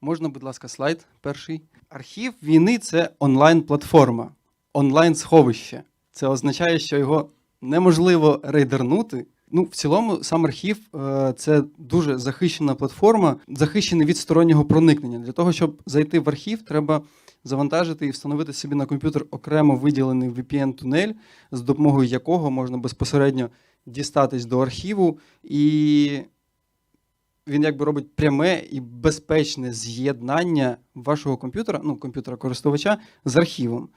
Можна, будь ласка, слайд перший. Архів війни це онлайн-платформа, онлайн-сховище. Це означає, що його неможливо рейдернути. Ну, в цілому, сам архів е, це дуже захищена платформа, захищений від стороннього проникнення. Для того, щоб зайти в архів, треба завантажити і встановити собі на комп'ютер окремо виділений VPN-тунель, з допомогою якого можна безпосередньо дістатись до архіву, і він якби робить пряме і безпечне з'єднання вашого комп'ютера, ну, комп'ютера користувача з архівом.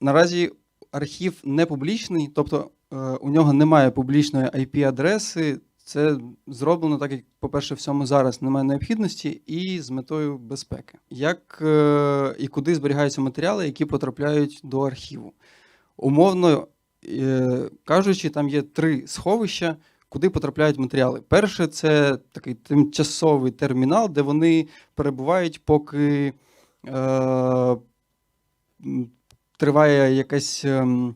Наразі архів не публічний, тобто е, у нього немає публічної IP-адреси. Це зроблено так, як, по-перше, в цьому зараз немає необхідності, і з метою безпеки. Як е, і куди зберігаються матеріали, які потрапляють до архіву? Умовно е, кажучи, там є три сховища, куди потрапляють матеріали. Перше це такий тимчасовий термінал, де вони перебувають, поки е, триває якась. ем,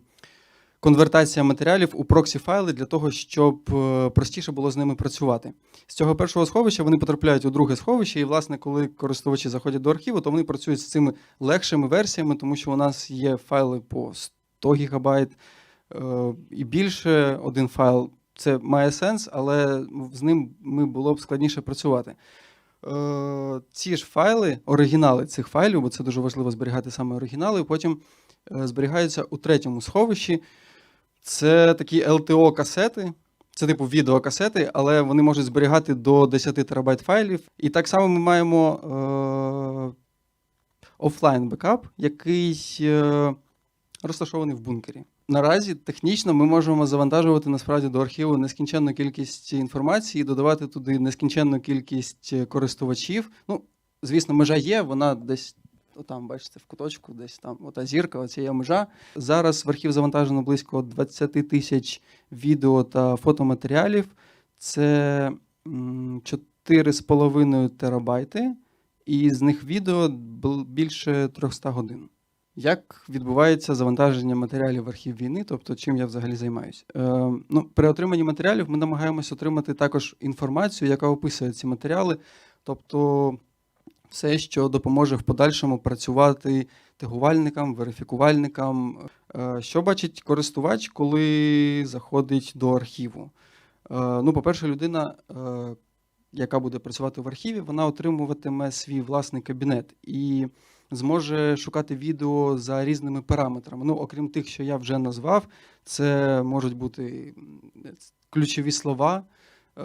конвертація матеріалів у проксі-файли для того, щоб е, простіше було з ними працювати. З цього першого сховища вони потрапляють у друге сховище, і, власне, коли користувачі заходять до архіву, то вони працюють з цими легшими версіями, тому що у нас є файли по 100 гігабайт е, і більше. Один файл це має сенс, але з ним ми було б складніше працювати. Е, ці ж файли, оригінали цих файлів, бо це дуже важливо зберігати саме оригінали, потім е, зберігаються у третьому сховищі. Це такі LTO-касети, це типу відеокасети, але вони можуть зберігати до 10 терабайт файлів. І так само ми маємо е- офлайн бекап, який е- розташований в бункері. Наразі технічно ми можемо завантажувати насправді до архіву нескінченну кількість інформації, додавати туди нескінченну кількість е, користувачів. Ну, звісно, межа є, вона десь там, бачите, в куточку, десь там, ота зірка, оця є межа. Зараз в архів завантажено близько 20 тисяч відео та фотоматеріалів. Це м, 4,5 терабайти, і з них відео більше 300 годин. Як відбувається завантаження матеріалів в архів війни, тобто чим я взагалі займаюся? Е, ну, при отриманні матеріалів ми намагаємось отримати також інформацію, яка описує ці матеріали, тобто все, що допоможе в подальшому працювати тегувальникам, верифікувальникам. Е, Що бачить користувач, коли заходить до архіву? Е, Ну, по-перше, людина, е, яка буде працювати в архіві, вона отримуватиме свій власний кабінет і зможе шукати відео за різними параметрами. Ну, окрім тих, що я вже назвав, це можуть бути ключові слова, е,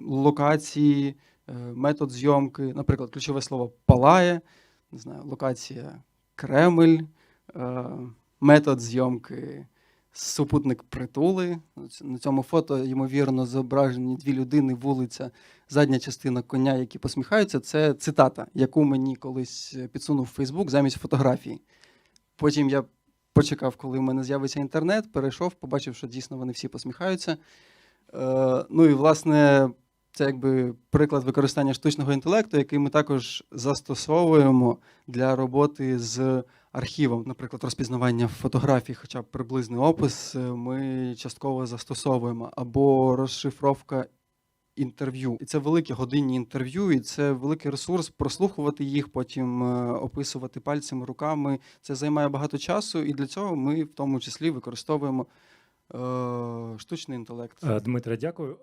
локації, е, метод зйомки, наприклад, ключове слово палає, не знаю, локація Кремль, е, метод зйомки супутник притули. На цьому фото, ймовірно, зображені дві людини, вулиця, задня частина коня, які посміхаються. Це цитата, яку мені колись підсунув Фейсбук замість фотографії. Потім я почекав, коли в мене з'явиться інтернет, перейшов, побачив, що дійсно вони всі посміхаються. Е, ну і власне. Це якби приклад використання штучного інтелекту, який ми також застосовуємо для роботи з архівом. Наприклад, розпізнавання фотографій, хоча б приблизний опис, е, ми частково застосовуємо, або розшифровка інтерв'ю. І це великі годинні інтерв'ю, і це великий ресурс прослухувати їх, потім е, описувати пальцями, руками. Це займає багато часу, і для цього ми в тому числі використовуємо е, штучний інтелект. Е, Дмитре, дякую.